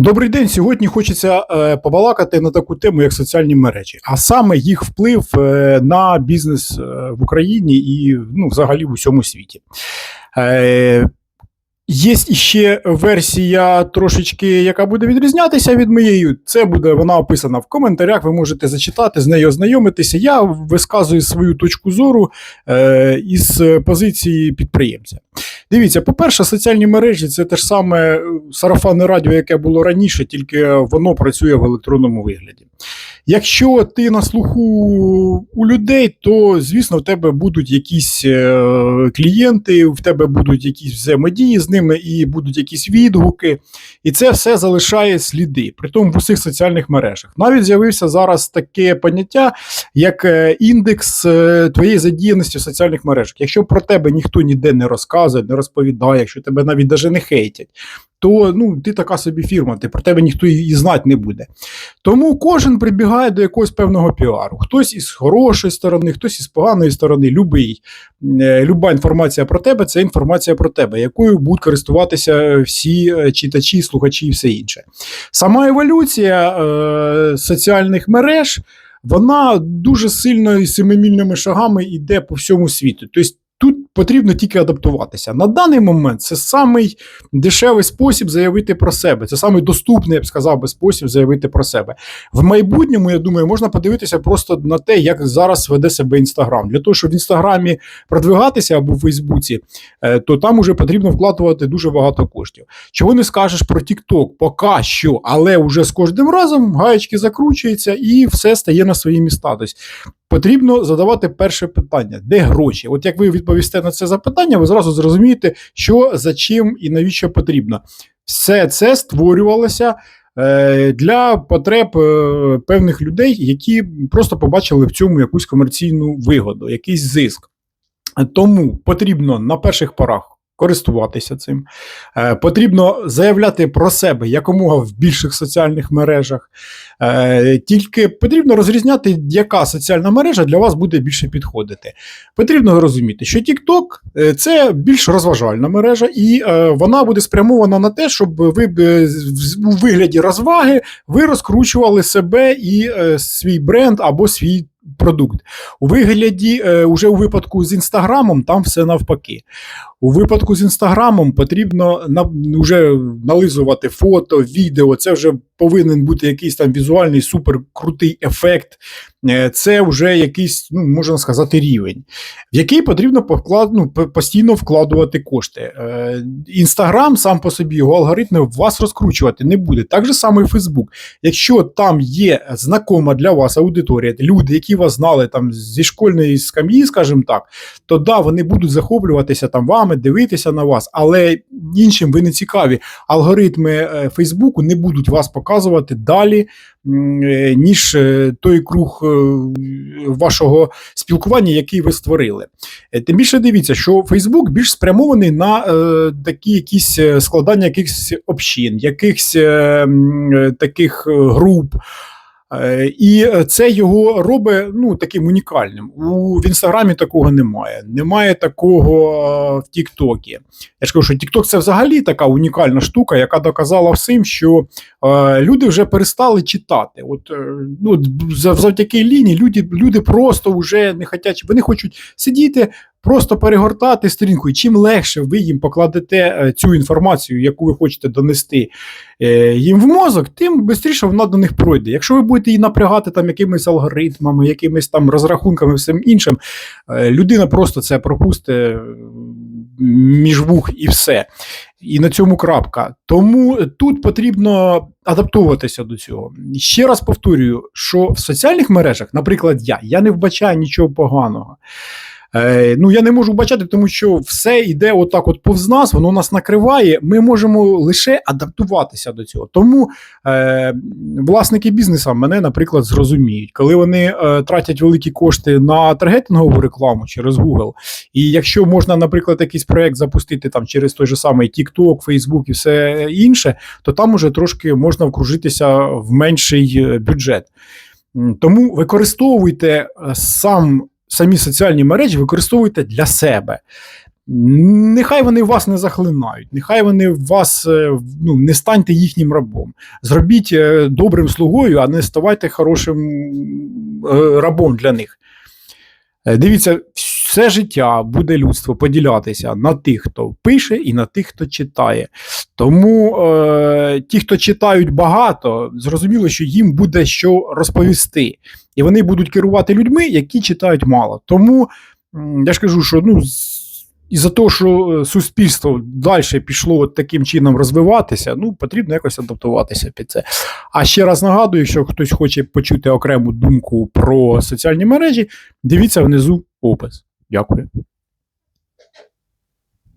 Добрий день. Сьогодні хочеться е, побалакати на таку тему, як соціальні мережі, а саме їх вплив е, на бізнес е, в Україні і ну, взагалі в усьому світі. Є іще версія трошечки, яка буде відрізнятися від моєї. Це буде вона описана в коментарях. Ви можете зачитати, з нею ознайомитися. Я висказую свою точку зору е, із позиції підприємця. Дивіться, по-перше, соціальні мережі це те ж саме е, сарафанне радіо, яке було раніше, тільки воно працює в електронному вигляді. Якщо ти на слуху у людей, то звісно в тебе будуть якісь е, клієнти, в тебе будуть якісь взаємодії з ними і будуть якісь відгуки, і це все залишає сліди, при тому в усіх соціальних мережах. Навіть з'явився зараз таке поняття, як е, індекс е, твоєї задіяності в соціальних мережах. Якщо про тебе ніхто ніде не розказує, не розповідає, якщо тебе навіть даже не хейтять, то ну, ти така собі фірма, ти про тебе ніхто і, знати не буде. Тому кожен прибігає до якогось певного піару. Хтось із хорошої сторони, хтось із поганої сторони, любий. Е, Люба інформація про тебе це інформація про тебе, якою будуть користуватися всі е, читачі, слухачі і все інше. Сама еволюція е, соціальних мереж. Вона дуже сильно і семимільними шагами йде по всьому світу. Тобто Тут потрібно тільки адаптуватися. На даний момент це самий дешевий спосіб заявити про себе. Це самий доступний, я б сказав, би, спосіб заявити про себе. В майбутньому, я думаю, можна подивитися просто на те, як зараз веде себе Інстаграм. Для того, щоб в Інстаграмі продвигатися або в Фейсбуці, е, то там уже потрібно вкладувати дуже багато коштів. Чого не скажеш про TikTok? Поки що, але вже з кожним разом гаєчки закручуються і все стає на свої міста. Тобто Потрібно задавати перше питання: де гроші? От як ви відповісте на це запитання, ви зразу зрозумієте, що за чим і навіщо потрібно. Все це створювалося е, для потреб е, певних людей, які просто побачили в цьому якусь комерційну вигоду, якийсь зиск. Тому потрібно на перших порах. Користуватися цим Е, потрібно заявляти про себе якомога в більших соціальних мережах. Е, Тільки потрібно розрізняти, яка соціальна мережа для вас буде більше підходити. Потрібно розуміти, що TikTok е, – це більш розважальна мережа, і е, вона буде спрямована на те, щоб ви е, у вигляді розваги ви розкручували себе і е, свій бренд або свій. Продукт у вигляді, е, уже у випадку з інстаграмом, там все навпаки. У випадку з інстаграмом потрібно на, вже нализувати фото, відео. Це вже повинен бути якийсь там візуальний суперкрутий ефект. Е, Це вже якийсь, ну можна сказати, рівень, в який потрібно поклад, ну, постійно вкладувати кошти. Е, Інстаграм сам по собі його алгоритми вас розкручувати не буде. Так же само і Фейсбук. Якщо там є знакома для вас аудиторія, люди, які вас знали там зі школьної скам'ї, скажімо так, то да, вони будуть захоплюватися там вами, дивитися на вас, але іншим ви не цікаві. Алгоритми е, Фейсбуку не будуть вас показувати далі, е, ніж е, той круг е, вашого спілкування, який ви створили. Тим більше дивіться, що Фейсбук більш спрямований на такі якісь складання якихось общин, якихось таких груп. Е, І це його робить ну, таким унікальним. У, в інстаграмі такого немає. Немає такого е, в Тіктокі. Я ж кажу, що Тікток це взагалі така унікальна штука, яка доказала всім, що е, люди вже перестали читати. От, е, ну, зав- завдяки лінії люди, люди просто вже не хочуть, вони хочуть сидіти. Просто перегортати сторінку, і чим легше ви їм покладете е, цю інформацію, яку ви хочете донести е, їм в мозок, тим швидше вона до них пройде. Якщо ви будете її напрягати там якимись алгоритмами, якимись там розрахунками, всім іншим, е, людина просто це пропусте між вух і все. І на цьому крапка. Тому тут потрібно адаптуватися до цього. Ще раз повторюю, що в соціальних мережах, наприклад, я, я не вбачаю нічого поганого. Е, ну, я не можу вбачати, тому що все йде отак от повз нас, воно нас накриває. Ми можемо лише адаптуватися до цього. Тому е, власники бізнесу мене, наприклад, зрозуміють, коли вони е, тратять великі кошти на таргетингову рекламу через Google, і якщо можна, наприклад, якийсь проект запустити там через той же самий TikTok, Facebook і все інше, то там уже трошки можна вкружитися в менший е, бюджет. Тому використовуйте е, сам самі соціальні мережі використовуйте для себе. Нехай вони вас не захлинають, нехай вони вас е, ну, не станьте їхнім рабом. Зробіть е, добрим слугою, а не ставайте хорошим е, рабом для них. Дивіться, все життя буде людство поділятися на тих, хто пише, і на тих, хто читає. Тому е, ті, хто читають багато, зрозуміло, що їм буде що розповісти. І вони будуть керувати людьми, які читають мало. Тому я ж кажу, що ну, з- із-за того, що е, суспільство далі пішло от таким чином розвиватися, ну потрібно якось адаптуватися під це. А ще раз нагадую, якщо хтось хоче почути окрему думку про соціальні мережі, дивіться внизу опис. Дякую.